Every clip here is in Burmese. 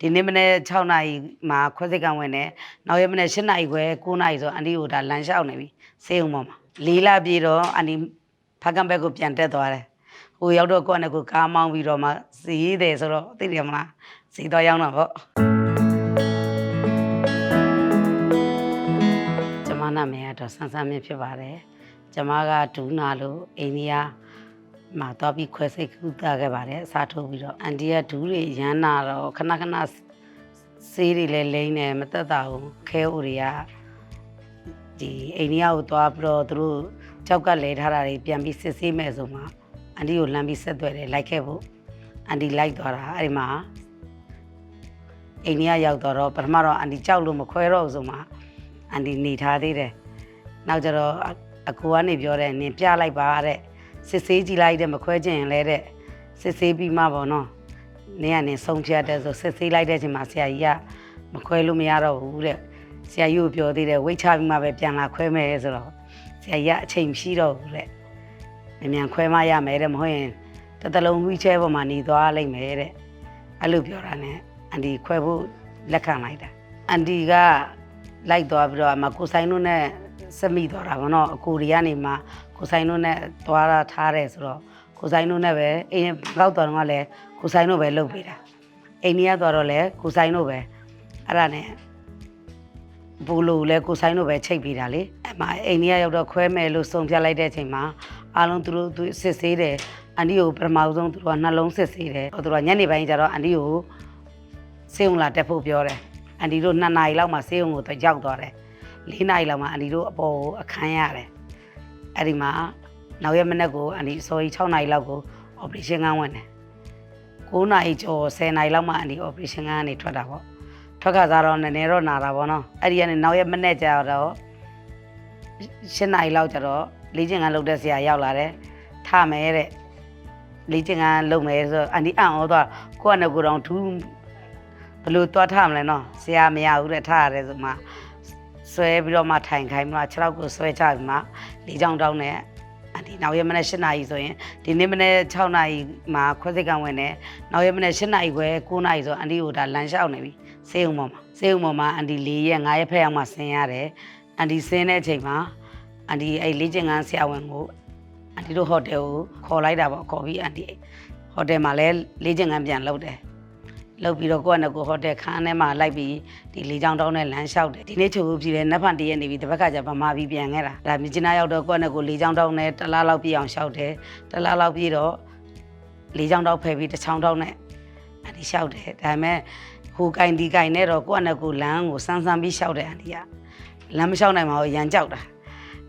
ဒီနေ့မနေ့6နာရီမှာခွဲစိတ်ကံဝင်တယ်နောက်ရက်မနေ့7နာရီခွဲ9နာရီဆိုအန်ဒီကိုဒါလမ်းလျှောက်နေပြီစေးုံပေါ်မှာလေးလာပြေတော့အန်ဒီဖကံဘက်ကိုပြန်တက်သွားတယ်ဟိုရောက်တော့ကိုယ့်နဲ့ကိုယ်ကားမောင်းပြီးတော့မှစီးတယ်ဆိုတော့သိတယ်မလားစီးတော့ရောက်တော့ဗောကျမနာမည်ကတော့ဆန်းဆန်းမြင့်ဖြစ်ပါတယ်ကျမကဒူးနာလို့အိန္ဒိယ မှာတော့ပြီးခွဲစိတ်ကူတာခဲ့ပါတယ်အစားထိုးပြီးတော့အန်တီကဒူးတွေရမ်းနာတော့ခဏခဏဆေးတွေလည်းလိမ့်နေမတက်တာဘူးခဲအိုတွေကဒီအိန္ဒိယကိုသွားပြီးတော့သူတို့ကြောက်ကလဲထားတာတွေပြန်ပြီးစစ်ဆေးမယ်ဆိုမှအန်တီကိုလမ်းပြီးဆက်သွယ်တယ်လိုက်ခဲ့ဖို့အန်တီလိုက်သွားတာအဲ့ဒီမှာအိန္ဒိယရောက်တော့ပထမတော့အန်တီကြောက်လို့မခွဲတော့ဘူးဆိုမှအန်တီနေထားသေးတယ်နောက်ကျတော့အအကူကနေပြောတယ်နင်ပြလိုက်ပါတဲ့ စစ်ဆေးကြည့်လိုက်တဲ့မခွဲချင်ရင်လည်းတဲ့စစ်ဆေးပြီးမှပေါ့နော်နင်းကနေဆုံးဖြတ်တဲ့ဆိုစစ်ဆေးလိုက်တဲ့အချိန်မှာဆရာကြီးကမခွဲလို့မရတော့ဘူးတဲ့ဆရာကြီးကိုပြောသေးတယ်ဝိတ်ချပြီးမှပဲပြန်လာခွဲမယ်ဆိုတော့ဆရာကြီးကအချိန်မရှိတော့ဘူးတဲ့မြန်မြန်ခွဲမှရမယ်တဲ့မဟုတ်ရင်တစ်သလုံးဝီချဲပေါ်မှာหนีသွားလိမ့်မယ်တဲ့အဲ့လိုပြောတာ ਨੇ အန်ဒီခွဲဖို့လက်ခံလိုက်တာအန်ဒီကလိုက်သွားပြီးတော့အမကိုဆိုင်တို့နဲ့ စမိသွားတာပေါ့နော်အကူတွေကနေမှကိုဆိုင်တို့နဲ့သွားတာထားတယ်ဆိုတော့ကိုဆိုင်တို့နဲ့ပဲအိမ်ကောက်တော်ကလည်းကိုဆိုင်တို့ပဲလုပ်ပေးတာအိမ်ကြီးကသွားတော့လည်းကိုဆိုင်တို့ပဲအဲ့ဒါနဲ့ဘူလိုလည်းကိုဆိုင်တို့ပဲချိတ်ပေးတာလေအဲ့မှာအိမ်ကြီးကရောက်တော့ခွဲမယ်လို့ဆုံးဖြတ်လိုက်တဲ့အချိန်မှာအားလုံးသူတို့သူစစ်ဆေးတယ်အန်ဒီကိုပထမဆုံးသူတို့ကနှလုံးစစ်ဆေးတယ်သူတို့ကညနေပိုင်းကျတော့အန်ဒီကိုစေုံလာတက်ဖို့ပြောတယ်အန်ဒီတို့2နာရီလောက်မှစေုံကိုတော့ရောက်သွားတယ် 4နာရီလောက်မှအန်ဒီတို့အပေါ်ကိုအခန်းရတယ်အဲ့ဒီမှာနောက်ရက်မနေ့ကိုအန်ဒီစောကြီး6နာရီလောက်ကို operation ကန်းဝင်တယ်9နာရီကျော်10နာရီလောက်မှအန်ဒီ operation ကန်းကနေထွက်တာပေါ့ထွက်ခါစားတော့နည်းနည်းတော့နာတာပေါ့နော်အဲ့ဒီကနေနောက်ရက်မနေ့ကျတော့7နာရီလောက်ကျတော့လေ့ကျင့်ခန်းလုပ်တဲ့ဆရာရောက်လာတယ်ထမယ်တဲ့လေ့ကျင့်ခန်းလုပ်မယ်ဆိုတော့အန်ဒီအံ့ဩသွားကိုယ့်အနေကိုယ်တော်ဒူးဘယ်လိုတွားထားမလဲနော်ဆရာမရဘူးတဲ့ထားရတယ်ဆိုမှ ဆွဲပြီးတော့မှထိုင်ခိုင်းမှ6လောက်ကိုဆွဲချပြီးမှလေးချောင်းတောင်းနဲ့အဒီနောက်ရက်မနေ့7နာရီဆိုရင်ဒီနေ့မနေ့6နာရီမှာခွဲစိတ်ကံဝင်တယ်နောက်ရက်မနေ့7နာရီခွဲ9နာရီဆိုအန်ဒီကိုဒါလမ်းလျှောက်နေပြီစေးုံပေါ်မှာစေးုံပေါ်မှာအန်ဒီ၄ရက်5ရက်ဖက်အောင်မှဆင်းရတယ်အန်ဒီဆင်းတဲ့အချိန်မှာအန်ဒီအဲ့လေးကျင်ကန်းဆရာဝန်ကိုအန်ဒီတို့ဟိုတယ်ကိုခေါ်လိုက်တာပေါ့ခေါ်ပြီးအန်ဒီဟိုတယ်မှာလည်းလေးကျင်ကန်းပြန်လုပ်တယ် လောက်ပြီးတော့ကိုယ့်အနေကိုဟိုတယ်ခန်းထဲမှာလိုက်ပြီးဒီလေးချောင်းတောင်းနဲ့လမ်းလျှောက်တယ်ဒီနေ့ချိုးပြီးတယ်နက်ဖန်တရက်နေပြီးတစ်ဘက်ကကျဗမာပြီးပြန်ခဲ့တာဒါမြကျနာရောက်တော့ကိုယ့်အနေကိုလေးချောင်းတောင်းနဲ့တစ်လားလောက်ပြည့်အောင်လျှောက်တယ်တစ်လားလောက်ပြည့်တော့လေးချောင်းတောင်းဖယ်ပြီးတစ်ချောင်းတောင်းနဲ့အန်ဒီလျှောက်တယ်ဒါပေမဲ့ဟိုကင်ဒီကင်နဲ့တော့ကိုယ့်အနေကိုလမ်းကိုစမ်းစမ်းပြီးလျှောက်တယ်အန်ဒီကလမ်းမလျှောက်နိုင်ပါဘူးရန်ကြောက်တာ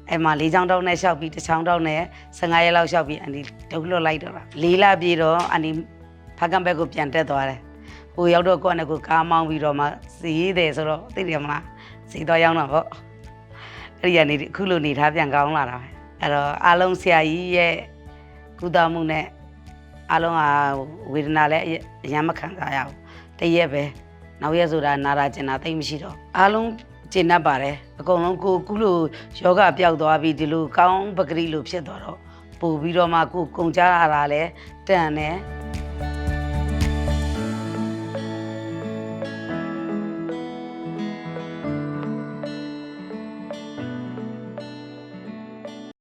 အဲ့မှာလေးချောင်းတောင်းနဲ့လျှောက်ပြီးတစ်ချောင်းတောင်းနဲ့15ရက်လောက်လျှောက်ပြီးအန်ဒီဒုတ်လွတ်လိုက်တော့တာလေးလပြေတော့အန်ဒီဖကံဘက်ကိုပြန်တက်သွားတယ် ဟိုရောက်တော့ကိုယ့်နဲ့ကိုယ်ကားမောင်းပြီးတော့မှစီးတယ်ဆိုတော့သိတယ်မလားစီးတော့ရောက်တော့ဗောအဲ့ဒီကနေအခုလိုနေထားပြန်ကောင်းလာတာပဲအဲ့တော့အားလုံးဆရာကြီးရဲ့ကုသမှုနဲ့အားလုံးကဝေဒနာလည်းအရင်မခံစားရဘူးတရက်ပဲနောက်ရက်ဆိုတာနာတာကျင်တာသိမ့်မရှိတော့အားလုံးကျင်တတ်ပါတယ်အကုန်လုံးကိုကုလိုယောဂပျောက်သွားပြီးဒီလိုကောင်းပဂရိလိုဖြစ်သွားတော့ပို့ပြီးတော့မှကိုကုံကြရတာလဲတန်တယ်